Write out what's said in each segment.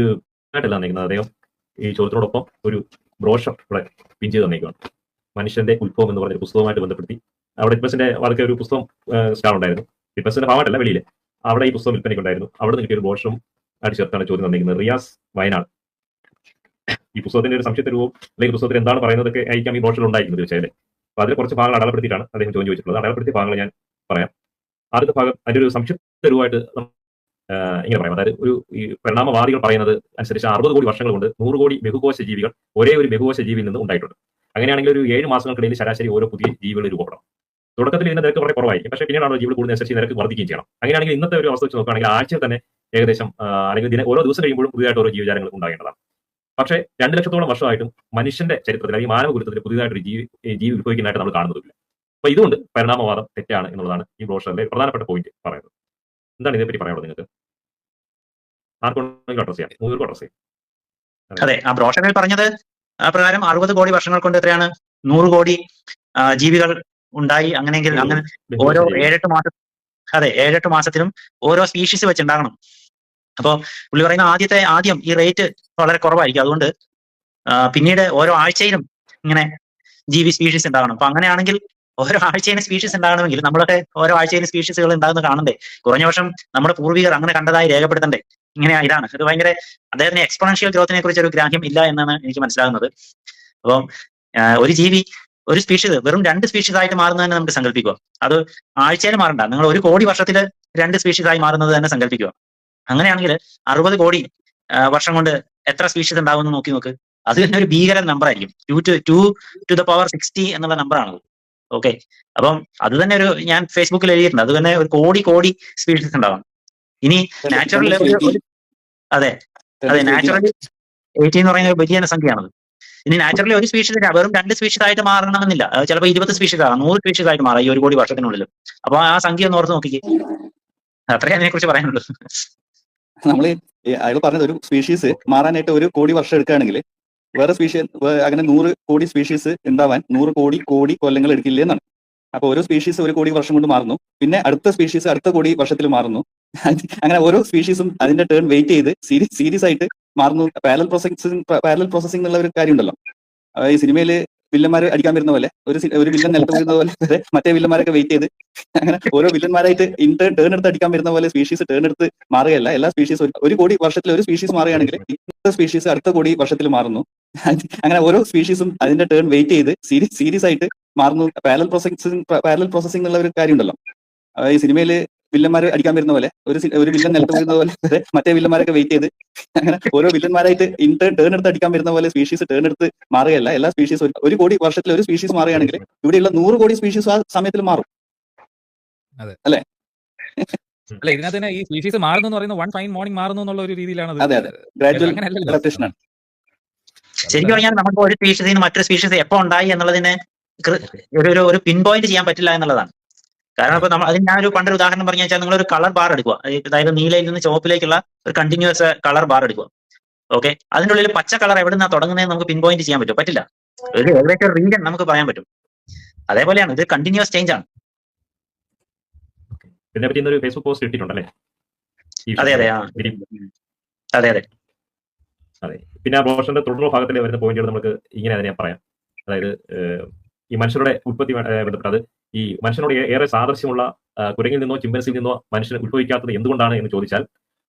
ആയിട്ടല്ല തന്നിരിക്കുന്നത് അദ്ദേഹം ഈ ചോദ്യത്തിനോടൊപ്പം ഒരു ബ്രോഷർ ഇവിടെ പിൻ ചെയ്ത് തന്നിരിക്കുകയാണ്. മനുഷ്യന്റെ ഉത്ഭവം എന്ന് പറഞ്ഞ പുസ്തകമായിട്ട് ബന്ധപ്പെടുത്തി. അവിടെ ഇപ്പസിന്റെ വളരെ ഒരു പുസ്തകം സ്റ്റാൾ ഉണ്ടായിരുന്നു. ഇപ്പസിന്റെ ഭാഗമായിട്ടല്ല വെളിയിൽ അവിടെ ഈ പുസ്തകം വിൽപ്പനയ്ക്കുണ്ടായിരുന്നു. അവിടെ നിന്ന് കിട്ടിയ ഒരു ബ്രോഷറും ആയിട്ട് ചേർത്താണ് ചോദ്യം തന്നിരിക്കുന്നത്. റിയാസ് വയനാട്. ഈ പുസ്തകത്തിന്റെ ഒരു സംശയത്തെ രൂപം അല്ലെങ്കിൽ പുസ്തകത്തിൽ എന്താണ് പറയുന്നതൊക്കെ ആയിരിക്കാം ഈ ബ്രോഷറിൽ ഉണ്ടായിരിക്കുന്നത് തീർച്ചയായും അപ്പൊ അതിൽ കുറച്ച് ഭാഗങ്ങൾ അടയാളപ്പെടുത്തിയിട്ടാണ് അദ്ദേഹം ചോദിച്ചിട്ടുള്ളത്. അടയാളപ്പെടുത്തിയ ഭാഗങ്ങൾ ഞാൻ പറയാം. ആദ്യത്തെ ഭാഗം അതിന്റെ ഒരു സംക്ഷിപ്ത രൂപമായിട്ട് ഇങ്ങനെ പറയാം. അതായത് ഒരു ഈ പരിണാമവാദികൾ പറയുന്നത് അനുസരിച്ച് അറുപത് കോടി വർഷങ്ങൾ കൊണ്ട് നൂറ് കോടി ബഹുകോശ ജീവികൾ ഒരേ ഒരു ബഹുകോശ ജീവിയിൽ നിന്ന് ഉണ്ടായിട്ടുണ്ട്. അങ്ങനെയാണെങ്കിൽ ഒരു ഏഴ് മാസങ്ങൾക്കിടയിൽ ശരാശരി ഓരോ പുതിയ ജീവികൾ രൂപപ്പെടണം. തുടക്കത്തിൽ ഇതിന്റെ നിരക്ക് വളരെ കുറവായിരിക്കും. പക്ഷേ പിന്നീടാണ് ജീവികൾ കൂടുന്നതനുസരിച്ച് നിരക്ക് വർദ്ധിക്കുകയും ചെയ്യണം. അങ്ങനെയാണെങ്കിൽ ഇന്നത്തെ ഒരു അവസ്ഥ വെച്ച് നോക്കുകയാണെങ്കിൽ ആഴ്ചയിൽ തന്നെ ഏകദേശം അല്ലെങ്കിൽ ദിന ഓരോ ദിവസം കഴിയുമ്പോഴും പുതിയതായിട്ട് ഓരോ ജീവജാലങ്ങൾ ഉണ്ടാകേണ്ടതാണ്. പക്ഷേ രണ്ട് ലക്ഷത്തോളം വർഷമായിട്ടും മനുഷ്യന്റെ ചരിത്രത്തിൽ അല്ലെങ്കിൽ മാനവകുലത്തിൽ പുതിയതായിട്ട് ഒരു ജീവി ജീവി ഉത്ഭവിക്കുന്നതായിട്ട് നമ്മൾ കാണുന്നതില്ല അപ്പൊ ഇതുകൊണ്ട് പരിണാമവാദം തെറ്റാണ് എന്നുള്ളതാണ് ഈ ബ്രോഷറിലെ പ്രധാനപ്പെട്ട പോയിന്റ് പറയുന്നത്. എന്താണ് ഇതിനെപ്പറ്റി പറയാനുള്ളത് നിങ്ങൾക്ക്? ആർക്കൊണ്ടെങ്കിലും അഡ്രസ് ചെയ്യാം. അഡ്രസ് ചെയ്യാം. അതെ. ആ ബ്രോഷറിൽ പറഞ്ഞത് പ്രകാരം അറുപത് കോടി വർഷങ്ങൾ കൊണ്ട് എത്രയാണ്? നൂറ് കോടി ജീവികൾ ഉണ്ടായി. അങ്ങനെയെങ്കിൽ അങ്ങനെ ഓരോ ഏഴെട്ട് മാസം അതെ ഏഴെട്ട് മാസത്തിലും ഓരോ സ്പീഷീസ് വെച്ചുണ്ടാകണം. അപ്പോ പുള്ളി പറയുന്ന ആദ്യത്തെ ആദ്യം ഈ റേറ്റ് വളരെ കുറവായിരിക്കും. അതുകൊണ്ട് പിന്നീട് ഓരോ ആഴ്ചയിലും ഇങ്ങനെ ജീവി സ്പീഷീസ് ഉണ്ടാകണം. അപ്പൊ അങ്ങനെയാണെങ്കിൽ ഓരോ ആഴ്ചയിലും സ്പീഷീസ് ഉണ്ടാകണമെങ്കിൽ നമ്മളൊക്കെ ഓരോ ആഴ്ചയിലും സ്പീഷീസുകൾ ഉണ്ടാകുന്ന കാണണ്ടേ? കുറഞ്ഞ വർഷം നമ്മുടെ പൂർവികർ അങ്ങനെ കണ്ടതായി രേഖപ്പെടുത്തണ്ടേ? ഇങ്ങനെ ഇതാണ്. ഇത് ഭയങ്കര അദ്ദേഹത്തിന് എക്സ്പോണൻഷ്യൽ ഗ്രോത്തിനെ കുറിച്ച് ഒരു ഗ്രാഹ്യം ഇല്ല എന്നാണ് എനിക്ക് മനസ്സിലാകുന്നത്. അപ്പം ഒരു ജീവി ഒരു സ്പീഷീസ് വെറും രണ്ട് സ്പീഷീസ് ആയിട്ട് മാറുന്നത് തന്നെ നമുക്ക് സങ്കല്പിക്കുക അത് ആഴ്ചയിൽ മാറണ്ട. നിങ്ങൾ ഒരു കോടി വർഷത്തിൽ രണ്ട് സ്പീഷീസ് ആയി മാറുന്നത് തന്നെ സങ്കല്പിക്കുക അങ്ങനെയാണെങ്കിൽ അറുപത് കോടി വർഷം കൊണ്ട് എത്ര സ്പീഷീസ് ഉണ്ടാവും എന്ന് നോക്കി നോക്ക്. അത് തന്നെ ഒരു ഭീകര നമ്പർ ആയിരിക്കും. Two two two two the power sixty എന്നുള്ള നമ്പറാണ് ഓക്കെ അപ്പം അത് തന്നെ ഒരു ഞാൻ ഫേസ്ബുക്കിൽ എഴുതിയിട്ടുണ്ട്. അത് തന്നെ ഒരു കോടി കോടി സ്പീഷീസ് ഉണ്ടാവാം ഇനി നാച്ചുറൽ അതെ. അതെ നാച്ചുറലി എയ്റ്റി എന്ന് പറയുന്ന ഒരു വലിയ സംഖ്യയാണത് ഇനി നാച്ചുറലി ഒരു സ്പീഷീസ് വെറും രണ്ട് സ്പീഷീസ് ആയിട്ട് മാറണമെന്നില്ല. ചിലപ്പോൾ ഇരുപത് സ്പീഷീസ് ആകാം നൂറ് സ്പീഷീസ് ആയിട്ട് മാറാം ഈ ഒരു കോടി വർഷത്തിനുള്ളിൽ. അപ്പൊ ആ സംഖ്യ ഒന്ന് ഓർത്ത് നോക്കിക്കേ. അത്രേ അതിനെ കുറിച്ച് പറയാനുള്ളൂ നമ്മൾ അയാൾ പറഞ്ഞത് ഒരു സ്പീഷീസ് മാറാനായിട്ട് ഒരു കോടി വർഷം എടുക്കുകയാണെങ്കിൽ വേറെ സ്പീഷ്യസ് അങ്ങനെ നൂറ് കോടി സ്പീഷീസ് ഉണ്ടാവാൻ നൂറ് കോടി കോടി കൊല്ലങ്ങൾ എടുക്കില്ലേ എന്നാണ്. അപ്പൊ ഓരോ സ്പീഷീസ് ഒരു കോടി വർഷം കൊണ്ട് മാറുന്നു. പിന്നെ അടുത്ത സ്പീഷീസ് അടുത്ത കോടി വർഷത്തിൽ മാറുന്നു. അങ്ങനെ ഓരോ സ്പീഷീസും അതിന്റെ ടേൺ വെയിറ്റ് ചെയ്ത് സീരിയസ് ആയിട്ട് മാറുന്നു. പാരൽ പ്രോസസിംഗ് പാരൽ പ്രോസസിംഗ് എന്നുള്ള ഒരു കാര്യം ഉണ്ടല്ലോ ഈ സിനിമയിൽ വില്ലന്മാർ അടിക്കാൻ വരുന്ന പോലെ ഒരു ഒരു വില്ലൻ നിലത്ത് വരുന്ന പോലെ വരെ മറ്റേ വില്ലന്മാരൊക്കെ വെയിറ്റ് ചെയ്ത് അങ്ങനെ ഓരോ വില്ലന്മാരായിട്ട് ഇന്റേൺ ടേൺ എടുത്ത് അടിക്കാൻ വരുന്ന പോലെ സ്പീഷീസ് ടേൺ എടുത്ത് മാറുകയല്ല. എല്ലാ സ്പീഷീസ് ഒരു കോടി വർഷത്തിൽ ഒരു സ്പീഷീസ് മാറുകയാണെങ്കിൽ ഇന്നത്തെ സ്പീഷീസ് അടുത്ത കോടി വർഷത്തിൽ മാറുന്നു. അങ്ങനെ ഓരോ സ്പീഷീസും അതിന്റെ ടേൺ വെയിറ്റ് ചെയ്ത് സീരീസ് സീരീസ് ആയിട്ട് മാറുന്നു. പാരൽ പ്രോസസിംഗ് പാരൽ പ്രോസസിംഗ് എന്നുള്ള ഒരു കാര്യം ഉണ്ടല്ലോ ഈ സിനിമയിൽ വില്ലന്മാർ അടിക്കാൻ വരുന്ന പോലെ ഒരു ഒരു വില്ലൻ നിലത്ത് വരുന്ന പോലെ വരെ മറ്റേ വില്ലന്മാരൊക്കെ വെയിറ്റ് ചെയ്ത് അങ്ങനെ ഓരോ വില്ലന്മാരായിട്ട് ഇന്റേൺ ടേൺ എടുത്ത് അടിക്കാൻ വരുന്ന പോലെ സ്പീഷീസ് ടേൺ എടുത്ത് മാറുകയല്ല. എല്ലാ സ്പീഷീസ് ഒരു കോടി വർഷത്തിൽ ഒരു സ്പീഷീസ് മാറുകയാണെങ്കിൽ ഇവിടെയുള്ള നൂറ് കോടി സ്പീഷീസ് ആ സമയത്തിൽ മാറും. അല്ല? ഇതിനകത്ത് തന്നെ ഈ സ്പീഷീസ് മാറുന്നു എന്ന് പറയുന്നത് വൺ ഫൈൻ മോർണിംഗ് മാറുന്നു എന്നുള്ള ഒരു രീതിയിലാണ് അതെ, അതെ. ഗ്രാജുവൽ ആണ്. ശരിക്കും പറഞ്ഞാൽ നമുക്ക് ഒരു സ്പീഷീസിൽ നിന്ന് മറ്റൊരു സ്പീഷീസ് എപ്പോ ഉണ്ടായി എന്നുള്ളതിന് ഒരു ഒരു പിൻ പോയിന്റ് ചെയ്യാൻ പറ്റില്ല എന്നുള്ളതാണ്. കാരണം ഇപ്പൊ നമ്മൾ അതിന് ഞാനൊരു പണ്ടൊരു ഉദാഹരണം പറഞ്ഞു വെച്ചാൽ നിങ്ങൾ ഒരു കളർ ബാർ എടുക്കുക അതായത് നീലയിൽ നിന്ന് ചുവപ്പിലേക്കുള്ള ഒരു കണ്ടിന്യൂസ് കളർ ബാർ എടുക്കുക. ഓക്കെ അതിന്റെ ഉള്ളിൽ പച്ച കളർ എവിടെ നിന്നാണ് തുടങ്ങുന്നതെന്ന് നമുക്ക് പിൻ പോയിന്റ് ചെയ്യാൻ പറ്റും പറ്റില്ല. ഒരു ഏകദേശം റീജൻ നമുക്ക് പറയാൻ പറ്റും. അതേപോലെയാണ് ഇത് കണ്ടിന്യൂസ് ചേഞ്ച് ആണ്. ഇതിനെ പറ്റി ഫേസ്ബുക്ക് പോസ്റ്റ് ഇട്ടിട്ടുണ്ടല്ലേ? അതെ അതെ അതെ അതെ. അതെ. പിന്നെ ആ ബ്രോഷറിന്റെ തുടർന്നുള്ള ഭാഗത്തിൽ വരുന്ന പോയിന്റുകൾ നമുക്ക് ഇങ്ങനെ അതിനെ പറയാം. അതായത് ഈ മനുഷ്യരുടെ ഉൽപ്പത്തി ബന്ധപ്പെട്ടത് ഈ മനുഷ്യനോട് ഏറെ സാദൃശ്യമുള്ള കുരങ്ങിൽ നിന്നോ ചിമ്പൻസിൽ നിന്നോ മനുഷ്യൻ ഉത്ഭവിക്കാത്തത് എന്തുകൊണ്ടാണ് എന്ന് ചോദിച്ചാൽ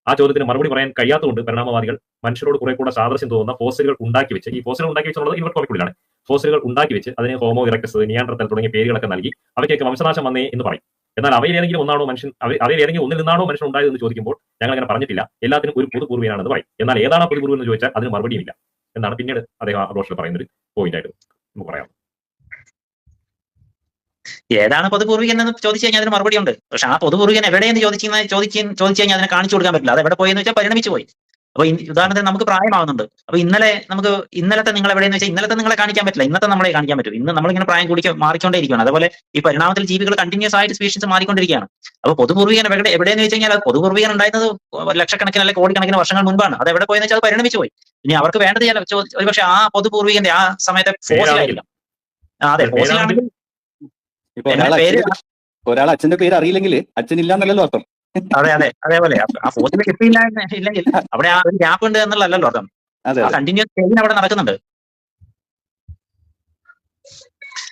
ആ ചോദ്യത്തിന് മറുപടി പറയാൻ കഴിയാത്തതുകൊണ്ട് പരിണാമവാദികൾ മനുഷ്യരോട് കുറെ കൂടെ സാദൃശ്യം തോന്നുന്ന ഫോസിലുകൾ ഉണ്ടാക്കി വെച്ച് ഈ ഫോസിലുകൾ ഉണ്ടാക്കി വെച്ചുള്ളത് ഇവർ ഉള്ളിലാണ് ഫോസിലുകൾ ഉണ്ടാക്കി വെച്ച് അതിനെ ഹോമോ ഇറക്കസ് നിയാണ്ടത്തൽ തുടങ്ങിയ പേരുകളൊക്കെ നൽകി അവയ്ക്കൊക്കെ വംശനാശം വന്നേ എന്ന് പറയും. എന്നാൽ അവയിൽ ഏതെങ്കിലും ഒന്നാണോ മനുഷ്യൻ അവ- അവയിൽ ഏതെങ്കിലും ഒന്നിൽ നിന്നാണോ മനുഷ്യൻ ഉണ്ടായത് എന്ന് ചോദിക്കുമ്പോൾ ഞങ്ങൾ അങ്ങനെ പറഞ്ഞിട്ടില്ല. എല്ലാത്തിനും ഒരു പൊതുപൂർവനാണെന്ന് പറയും. എന്നാൽ ഏതാണ് പൊതുപൂർവം എന്ന് ചോദിച്ചാൽ അതിന് മറുപടിയുമില്ല എന്നാണ് പിന്നീട് അദ്ദേഹം റോഷനിൽ പറയുന്ന ഒരു പോയിന്റ് ആയിട്ട് നമുക്ക് പറയാം. ഏതാണ് പൊതുപൂർവികൻ എന്ന് ചോദിച്ചു കഴിഞ്ഞാൽ അതിന് മറുപടി ഉണ്ട് പക്ഷെ ആ പൊതുപൂർവികൻ എവിടെയെന്ന് ചോദിച്ചു ചോദിച്ചു ചോദിച്ചു കഴിഞ്ഞാൽ അതിനെ കാണിച്ചു കൊടുക്കാൻ പറ്റില്ല. അത് എവിടെ പോയെന്ന് വെച്ചാൽ പരിണമിച്ചു പോയി. അപ്പൊ ഉദാഹരണത്തിന് നമുക്ക് പ്രായമാവുന്നുണ്ട്. അപ്പൊ ഇന്നലെ നമുക്ക് ഇന്നലത്തെ നിങ്ങൾ എവിടെയെന്ന് വെച്ചാൽ ഇന്നലത്തെ നിങ്ങളെ കാണിക്കാൻ പറ്റില്ല. ഇന്നത്തെ നമ്മളെ കാണിക്കാൻ പറ്റും. ഇന്ന് നമ്മളിങ്ങനെ പ്രായം കൂടി മാറിക്കൊണ്ടേയിരിക്കുകയാണ് അതുപോലെ ഈ പരിണാമത്തിൽ ജീവികൾ കണ്ടിന്യൂസ് ആയിട്ട് സ്പീഷീസ് മാറിക്കൊണ്ടിരിക്കുകയാണ്. അപ്പൊ പൊതുപൂർവികൻ എവിടെ എവിടെയെന്ന് വെച്ച് കഴിഞ്ഞാൽ അത് പൊതുപൂർവികൻ ഉണ്ടായിരുന്നത് ലക്ഷക്കണക്കിന് അല്ലെങ്കിൽ കോടിക്കണക്കിന് വർഷങ്ങൾ മുൻപാണ്. അത് എവിടെ പോയെന്ന് വെച്ചാൽ അത് പരിണമിച്ചു പോയി. ഇനി അവർക്ക് വേണ്ടത് ചില ഒരു ഒരുപക്ഷെ ആ പൊതുപൂർവികന്റെ ആ സമയത്തെ ഫോസിലായിരിക്കാം അതെ ഫോസിലാണെങ്കിൽ ഒരാൾ പേര് ഒരാൾ അച്ഛന്റെ പേര് അറിയില്ലെങ്കിൽ അച്ഛൻ എന്നല്ലല്ലോ അർത്ഥം. അതെ അതെ. അതേപോലെ. ആ ഫോസിൽ കിട്ടിയില്ല ഇല്ലെങ്കിൽ അവിടെ ആ ഒരു ഗ്യാപ്പ് ഉണ്ട് എന്നുള്ളതല്ലോ അർത്ഥം. അതെ ആ കണ്ടിന്യൂസ് ചേഞ്ചിന് അവിടെ നടക്കുന്നുണ്ട്.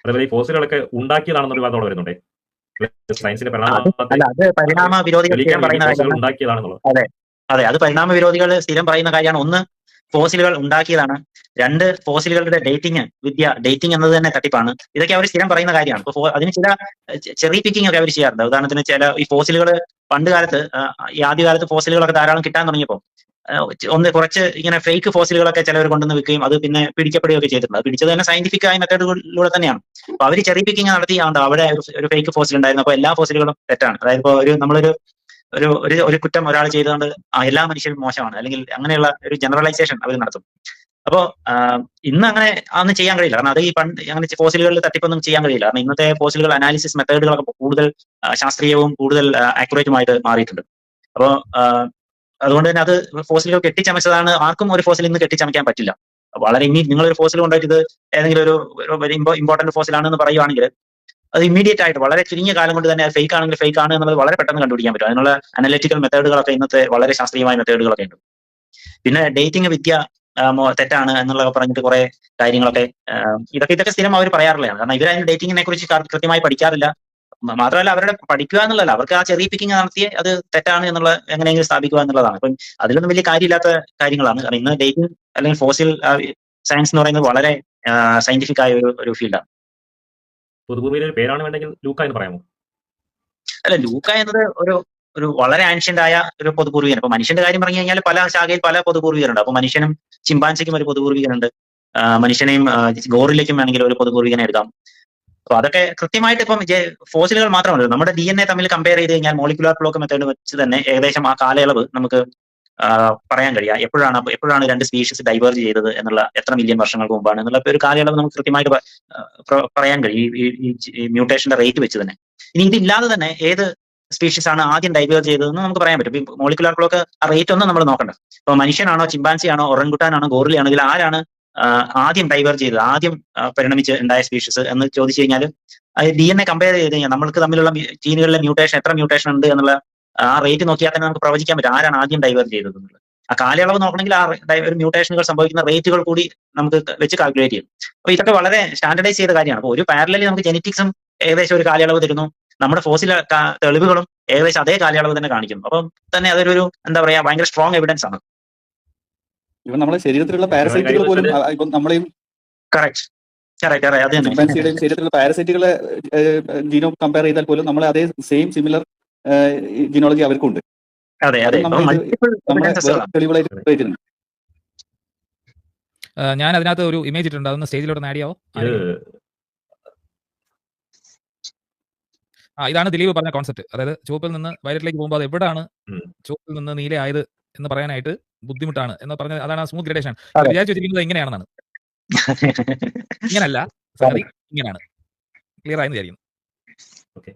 അതേപോലെ ഈ ഫോസിലുകളൊക്കെ വാദം വരുന്നുണ്ട്. സയൻസിന്റെ അല്ല അത് പരിണാമ വിരോധികൾ തെളിയിക്കാൻ സ്ഥിരം വേണ്ടി പറയുന്ന ഫോസിലുകൾ ഉണ്ടാക്കിയതാണെന്നുള്ളത്. അതെ അത്. പരിണാമ വിരോധികൾ സ്ഥിരം പറയുന്ന കാര്യമാണ്. ഒന്ന് ഫോസിലുകൾ ഉണ്ടാക്കിയതാണ്. രണ്ട് ഫോസിലുകളുടെ ഡേറ്റിംഗ് വിദ്യ ഡേറ്റിംഗ് എന്നത് തന്നെ തട്ടിപ്പാണ്. ഇതൊക്കെ അവർ സ്ഥിരം പറയുന്ന കാര്യമാണ്. ഇപ്പൊ അതിന് ചില ചെറിയ പിക്കിംഗ് ഒക്കെ അവർ ചെയ്യാറുണ്ട്. ഉദാഹരണത്തിന് ചില ഈ ഫോസിലുകൾ പണ്ട് കാലത്ത് ഈ ആദ്യകാലത്ത് ഫോസിലുകളൊക്കെ ധാരാളം കിട്ടാൻ തുടങ്ങിയപ്പോൾ ഒന്ന് കുറച്ച് ഇങ്ങനെ ഫേക്ക് ഫോസിലുകളൊക്കെ ചിലവർ കൊണ്ടുവന്ന് വിൽക്കുകയും അത് പിന്നെ പിടിക്കപ്പെടുകയൊക്കെ ചെയ്തിട്ടുണ്ട്. പിടിച്ചത് തന്നെ സയന്റിഫിക് ആയ മെത്തേഡുകളിലൂടെ തന്നെയാണ്. അപ്പൊ അവർ ചെറിയ പിക്കിങ് നടത്തി ആണ്ടോ അവിടെ ഒരു- ഫേക്ക് ഫോസിൽ ഉണ്ടായിരുന്നു. അപ്പൊ എല്ലാ ഫോസിലുകളും തെറ്റാണ്. അതായത് ഇപ്പോൾ ഒരു നമ്മളൊരു ഒരു ഒരു കുറ്റം ഒരാൾ ചെയ്തുകൊണ്ട് എല്ലാ മനുഷ്യരും മോശമാണ്. അല്ലെങ്കിൽ അങ്ങനെയുള്ള ഒരു ജനറലൈസേഷൻ അവർ നടത്തും. അപ്പോ ആ, ഇന്ന് അങ്ങനെ അതൊന്നും ചെയ്യാൻ കഴിയില്ല. കാരണം അത് ഈ പണ്ട് അങ്ങനെ ഫോസിലുകളിൽ തട്ടിപ്പൊന്നും ചെയ്യാൻ കഴിയില്ല. കാരണം ഇന്നത്തെ ഫോസിലുകൾ അനാലിസിസ് മെത്തേഡുകളൊക്കെ കൂടുതൽ ശാസ്ത്രീയവും കൂടുതൽ ആക്യുറേറ്റുമായിട്ട് മാറിയിട്ടുണ്ട്. അപ്പോ അതുകൊണ്ട് തന്നെ അത് ഫോസിലുകൾ കെട്ടിച്ചമച്ചതാണ്. ആർക്കും ഒരു ഫോസിൽ ഇന്ന് കെട്ടിച്ചമയ്ക്കാൻ പറ്റില്ല. വളരെ ഇനി നിങ്ങൾ ഒരു ഫോസിൽ കൊണ്ടായിട്ട് ഇത് ഏതെങ്കിലും ഒരു ഒരു ഇമ്പോർട്ടന്റ് ഫോസിലാണെന്ന് പറയുവാണെങ്കിൽ അത് ഇമ്മീഡിയറ്റ് ആയിട്ട് വളരെ ചുരുങ്ങിയ കാലം കൊണ്ട് തന്നെ ഫേക്ക് ആണെങ്കിൽ ഫേക്ക് ആണ് എന്നുള്ളത് വളരെ പെട്ടെന്ന് കണ്ടുപിടിക്കാൻ പറ്റും. അതിനുള്ള അനലിറ്റിക്കൽ മെത്തേഡുകളൊക്കെ ഇന്നത്തെ വളരെ ശാസ്ത്രീയമായ മെത്തേഡുകളൊക്കെ ഉണ്ട്. പിന്നെ ഡേറ്റിംഗ് വിദ്യ തെറ്റാണ് എന്നുള്ളതൊക്കെ പറഞ്ഞിട്ട് കുറെ കാര്യങ്ങളൊക്കെ ഇതൊക്കെ ഇതൊക്കെ സ്ഥിരം അവർ പറയാറുള്ളതാണ്. കാരണം ഇവരതിന് ഡേറ്റിങ്ങിനെ കുറിച്ച് കൃത്യമായി പഠിക്കാറില്ല. മാത്രമല്ല അവരുടെ പഠിക്കുക എന്നുള്ളതല്ല അവർക്ക് ആ ചെറിയ പിക്കിങ് നടത്തിയ അത് തെറ്റാണ് എന്നുള്ള എങ്ങനെയെങ്കിലും സ്ഥാപിക്കുക എന്നുള്ളതാണ്. അപ്പം അതിലൊന്നും വലിയ കാര്യമില്ലാത്ത കാര്യങ്ങളാണ്. കാരണം ഇന്ന് ഡേറ്റിംഗ് അല്ലെങ്കിൽ ഫോസിൽ സയൻസ് എന്ന് പറയുന്നത് വളരെ സയന്റിഫിക് ആയ ഒരു ഒരു ഫീൽഡാണ് ഒരു പേരാണ് വേണ്ടെങ്കിൽ ലൂക്ക എന്ന് പറയാമോ? അല്ല ലൂക്ക എന്നത് ഒരു ഒരു വളരെ ആൻഷ്യന്റ് ആയ ഒരു പൊതുപൂർവികൻ. അപ്പൊ മനുഷ്യന്റെ കാര്യം പറഞ്ഞു കഴിഞ്ഞാൽ പല ശാഖയിൽ പല പൊതുപൂർവികരുണ്ട്. അപ്പൊ മനുഷ്യനും ചിമ്പാൻസിക്കും ഒരു പൊതുപൂർവികനുണ്ട്. മനുഷ്യനെയും ഗോറിലേക്കും വേണമെങ്കിൽ ഒരു പൊതുപൂർവികനെ എടുക്കാം. അപ്പൊ അതൊക്കെ കൃത്യമായിട്ട് ഇപ്പം ഫോസിലുകൾ മാത്രമല്ല. നമ്മുടെ ഡി എൻ എ തമ്മിൽ കമ്പയർ ചെയ്ത് കഴിഞ്ഞാൽ മോളിക്കുലാർ ക്ലോക്ക് മെത്തേഡ് വെച്ച് തന്നെ ഏകദേശം ആ കാലയളവ് നമുക്ക് പറയാൻ കഴിയാം. എപ്പോഴാണ് എപ്പോഴാണ് രണ്ട് സ്പീഷീസ് ഡൈവേർജ് ചെയ്തത് എന്നുള്ള എത്ര മില്യൺ വർഷങ്ങൾക്ക് മുമ്പാണ് എന്നുള്ള ഒരു കാലയളവ് നമുക്ക് കൃത്യമായിട്ട് പറയാൻ കഴിയും. ഈ മ്യൂട്ടേഷന്റെ റേറ്റ് വെച്ച് തന്നെ. ഇനി ഇതില്ലാതെ തന്നെ ഏത് സ്പീഷീസ് ആണ് ആദ്യം ഡൈവേർജ് ചെയ്തതെന്ന് നമുക്ക് പറയാൻ പറ്റും. മോളിക്കുലാർ ക്ലോക്ക് ആ റേറ്റ് ഒന്നും നമ്മൾ നോക്കണ്ട. ഇപ്പൊ മനുഷ്യനാണോ ചിമ്പാൻസിയാണോ ആണോ ഒറൻകുട്ടാനാണോ ഗോറിലാണോ ഇതിൽ ആരാണ് ആദ്യം ഡൈവേർജ് ചെയ്തത് ആദ്യം പരിണമിച്ച് ഉണ്ടായ സ്പീഷീസ് എന്ന് ചോദിച്ചു കഴിഞ്ഞാൽ ഡി എൻ എ കമ്പയർ ചെയ്ത് കഴിഞ്ഞാൽ നമ്മൾക്ക് തമ്മിലുള്ള ജീനുകളിലെ മ്യൂട്ടേഷൻ എത്ര മ്യൂട്ടേഷൻ ഉണ്ട് എന്നുള്ള ആ റേറ്റ് നോക്കിയാൽ തന്നെ നമുക്ക് പ്രവചിക്കാൻ പറ്റും ആരാണ് ആദ്യം ഡൈവേർജ് ചെയ്തത് ആ കാലയളവ് നോക്കണമെങ്കിൽ ആ ഒരു മ്യൂട്ടേഷനുകൾ സംഭവിക്കുന്ന റേറ്റുകൾ കൂടി നമുക്ക് വെച്ച് കാൽക്കുലേറ്റ് ചെയ്യും. അപ്പൊ ഇതൊക്കെ വളരെ സ്റ്റാൻഡർഡൈസ് ചെയ്ത കാര്യമാണ്. അപ്പൊ ഒരു പാരലലി നമുക്ക് ജെനറ്റിക്സും ഏകദേശം ഒരു കാലയളവ് തരുന്നു. നമ്മുടെ ഫോസിൽ തെളിവുകളും ഏകദേശം അതേ കാലയളവ് തന്നെ കാണിക്കുന്നു. അപ്പം തന്നെ അതൊരു എന്താ പറയാ ഭയങ്കര സ്ട്രോങ് എവിഡൻസ് ആണ്. ഇവ നമ്മുടെ ശരീരത്തിലുള്ള പാരസൈറ്റുകൾ പോലും നമ്മളെയും കറക്റ്റ് ശരീരത്തിലുള്ള പാരസൈറ്റുകളെ ജീനോ കമ്പയർ ചെയ്താൽ പോലും നമ്മളെ അതേ സെയിം സിമിലർ ജീനോളജി അവർക്കുണ്ട്. അതെ അതെ. തെളിവുകളായിട്ട് ഞാൻ അതിനകത്ത് ഒരു ഇമേജ് ഇട്ടുണ്ട് അതൊന്ന് സ്റ്റേജിലോട്ട് ആഡ് ചെയ്യാവോ ഇത് ആ ഇതാണ് ദിലീപ് പറഞ്ഞ കോൺസെപ്റ്റ് അതായത് ചുവപ്പിൽ നിന്ന് വയലറ്റിലേക്ക് പോകുമ്പോൾ അത് എവിടാണ്? ഉം. ചുവപ്പിൽ നിന്ന് നീല ആയത് എന്ന് പറയാനായിട്ട് ബുദ്ധിമുട്ടാണ് എന്ന് പറഞ്ഞ അതാണ് സ്മൂത്ത് ഗ്രഡേഷൻ. വിചാരിച്ചു വെച്ചിരിക്കുന്നത് എങ്ങനെയാണെന്നാണ് ഇങ്ങനല്ല. സംഗതി ഇങ്ങനെയാണ്. ക്ലിയർ ആയെന്ന് വിചാരിക്കുന്നു. Okay.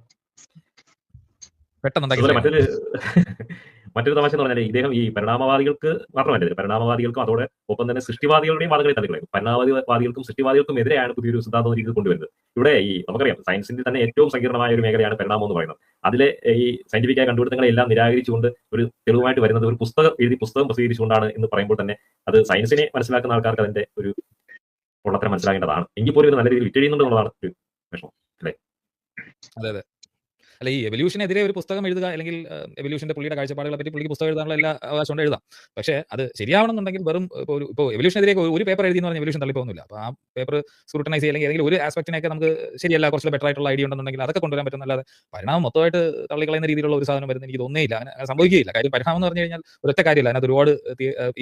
മറ്റൊരു തമാശ എന്ന് പറഞ്ഞാൽ ഇദ്ദേഹം ഈ പരിണാമവാദികൾക്ക് മാത്രമല്ല പരിണാമവാദികൾക്കും അതോടെ ഒപ്പം തന്നെ സൃഷ്ടിവാദികളുടെയും വാദങ്ങളെ തള്ളിക്കളയും പരിണാമവാദികൾക്കും സൃഷ്ടിവാദികൾക്കും എതിരെയാണ് പുതിയൊരു സിദ്ധാന്തം രീതി കൊണ്ടുവരുന്നത്. ഇവിടെ ഈ നമുക്കറിയാം സയൻസിന്റെ തന്നെ ഏറ്റവും സങ്കീർണമായ ഒരു മേഖലയാണ് പരിണാമം എന്ന് പറയുന്നത്. അതിലെ ഈ സയന്റിഫിക്കായ കണ്ടുപിടുത്തങ്ങളെല്ലാം നിരാകരിച്ചുകൊണ്ട് ഒരു തെളിവുമായിട്ട് വരുന്നത് ഒരു പുസ്തകം എഴുതി പുസ്തകം പ്രസിദ്ധീകരിച്ചുകൊണ്ടാണ് എന്ന് പറയുമ്പോൾ തന്നെ അത് സയൻസിനെ മനസ്സിലാക്കുന്ന ആൾക്കാർക്ക് അതിന്റെ ഒരു ഉള്ളത്തരം മനസ്സിലാക്കേണ്ടതാണ് എങ്കിൽ പോലും ഇത് നല്ല രീതിയിൽ വിറ്റഴിയുന്നുണ്ടെന്നുള്ളതാണ് ഒരു വിഷമം അല്ലേ? അതെ അതെ. അല്ല ഈ എവല്യൂഷനെതിരെ ഒരു പുസ്തകം എഴുതുക അല്ലെങ്കിൽ എവല്യൂഷന്റെ പുള്ളിയുടെ കാഴ്ചപ്പാടുകളെ പറ്റി പുള്ളിക്ക് പുസ്തകം എഴുതാനുള്ള എല്ലാ അവകാശം എഴുതാം. പക്ഷേ അത് ശരിയാവണമെന്നുണ്ടെങ്കിൽ വെറും ഇപ്പോൾ ഒരു ഇപ്പോൾ എവല്യൂഷനെതിരെ ഒരു പേപ്പർ എഴുതി എന്ന് പറഞ്ഞാൽ എവല്യൂഷൻ തള്ളിപ്പോകുന്നില്ല. അപ്പോൾ ആ പേപ്പർ സ്ക്രൂട്ടനൈസ് അല്ലെങ്കിൽ ഏതെങ്കിലും ഒരു ആസ്പെക്റ്റിനൊക്കെ നമുക്ക് ശരിയല്ല കുറച്ച് ബെറ്റർ ആയിട്ടുള്ള ഐഡിയ ഉണ്ടെന്നുണ്ടെങ്കിൽ അതൊക്കെ കൊണ്ടുവരാൻ പറ്റുന്നല്ലാതെ പരിണാമം മൊത്തമായിട്ട് തള്ളിക്കളയുന്ന രീതിയിലുള്ള ഒരു സാധനം വരുന്ന എനിക്ക് തോന്നുന്നില്ല. അങ്ങനെ സംഭവിക്കുകയില്ല. കാര്യം പരിണാമം എന്ന് പറഞ്ഞു കഴിഞ്ഞാൽ ഒരൊറ്റ കാര്യമില്ല. അതിനകത്ത് ഒരുപാട്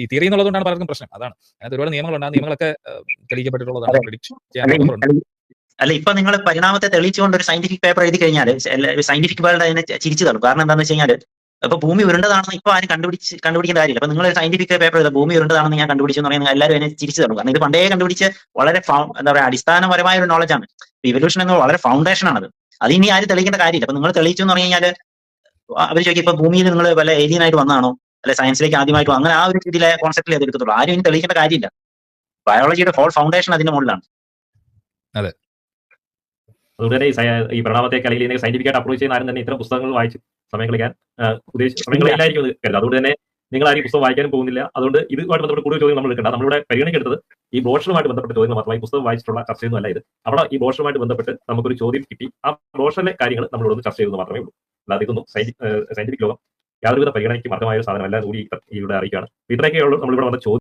ഈ തിയറി എന്നുള്ളതുകൊണ്ടാണ് പലർക്കും പ്രശ്നം. അതാണ്. അതിനകത്ത് ഒരുപാട് നിയമങ്ങളുണ്ട്. ആ നിയമങ്ങളൊക്കെ തെളിയിക്കപ്പെട്ടിട്ടുള്ളതാണ്. പ്രിഡിക്ഷൻ ചെയ്യാൻ അല്ല, ഇപ്പൊ നിങ്ങൾ പരിണാമത്തെ തെളിയിച്ചുകൊണ്ട് ഒരു സയന്റിഫിക് പേപ്പർ എഴുതി കഴിഞ്ഞാൽ സയന്റിഫിക് വേൾഡ് അതിനെ ചിരിച്ചു തള്ളും. കാരണം എന്താണെന്ന് വെച്ച് കഴിഞ്ഞാൽ ഇപ്പൊ ഭൂമി ഉരുണ്ടതാണെന്ന് ഇപ്പൊ ആരും കണ്ടുപിടിച്ച് കണ്ടുപിടിക്കേണ്ട കാര്യമില്ല. അപ്പൊ നിങ്ങൾ സയന്റിഫിക് പേപ്പർ ചെയ്ത ഭൂമി ഉരുണ്ടതാണെന്ന് ഞാൻ കണ്ടുപിടിച്ചു എന്ന് പറയുന്നത് എല്ലാവരും അതിനെ ചിരിച്ചു തള്ളും. കാരണം ഇത് പണ്ടേ കണ്ടുപിടിച്ച് വളരെ എന്താ പറയുക അടിസ്ഥാനപരമായ ഒരു നോളജ് ആണ്. ഇവല്യൂഷൻ എന്ന് വളരെ ഫൗണ്ടേഷൻ ആണ് അത് ഇനി ആരും തെളിയിക്കേണ്ട കാര്യമില്ല. അപ്പൊ നിങ്ങൾ തെളിയിച്ചു എന്ന് പറഞ്ഞു കഴിഞ്ഞാൽ അവർ ചോദിക്കും ഇപ്പൊ ഭൂമിയിൽ നിങ്ങൾ വല്ല ഏലിയൻ ആയിട്ട് വന്നാണോ അല്ലെ സയൻസിലേക്ക് ആദ്യമായിട്ട് അങ്ങനെ ആ ഒരു രീതിയിലെ കോൺസെപ്റ്റിൽ അത് എടുക്കത്തുള്ളൂ ആരും ഇനി തെളിയിക്കേണ്ട കാര്യമില്ല. ബയോളജിയുടെ ഹോൾ ഫൗണ്ടേഷൻ അതിന്റെ മുകളിലാണ്. അതുകൊണ്ട് തന്നെ ഈ പ്രണാമത്തെ അല്ലെങ്കിൽ ആയിട്ട് സയന്റിഫിക്കായിട്ട് അപ്രോച്ച് ചെയ്യുന്ന ആരും തന്നെ ഇത്തരം പുസ്തകങ്ങൾ വായിച്ച് സമയം കളിക്കാൻ ഉദ്ദേശിച്ചു സമയം കരുത് അതുകൊണ്ട് തന്നെ നിങ്ങൾ ആ പുസ്തകം വായിക്കാനും പോകുന്നില്ല. അതുകൊണ്ട് ഇതുമായിട്ട് ബന്ധപ്പെട്ട് കൂടുതൽ ചോദ്യം നമ്മൾ എടുക്കേണ്ട. നമ്മളിവിടെ പരിഗണിക്കെടുത്തത് ഈ ബ്രോഷറുമായിട്ട് ബന്ധപ്പെട്ട ചോദ്യങ്ങൾ മാത്രമായി പുസ്തകം വായിച്ചിട്ടുള്ള ചർച്ചയൊന്നും അല്ല ഇത്. അവിടെ ഈ ബ്രോഷറുമായിട്ട് ബന്ധപ്പെട്ട് നമുക്കൊരു ചോദ്യം കിട്ടി. ആ ബ്രോഷറിലെ കാര്യങ്ങൾ നമ്മളോട് ചർച്ച ചെയ്യുന്നത് മാത്രമേ ഉള്ളൂ. അല്ലാതെ ഇതൊന്നും സയന്റിഫിക് ലോകം യാതൊരുവിധ പരിഗണനയ്ക്ക് മതമായ ഒരു സാധനമല്ല കൂടി ഇവിടെ അറിയിക്കുകയാണ്. ഇത്രയൊക്കെയുള്ളൂ നമ്മളിവിടെ വന്ന ചോദ്യം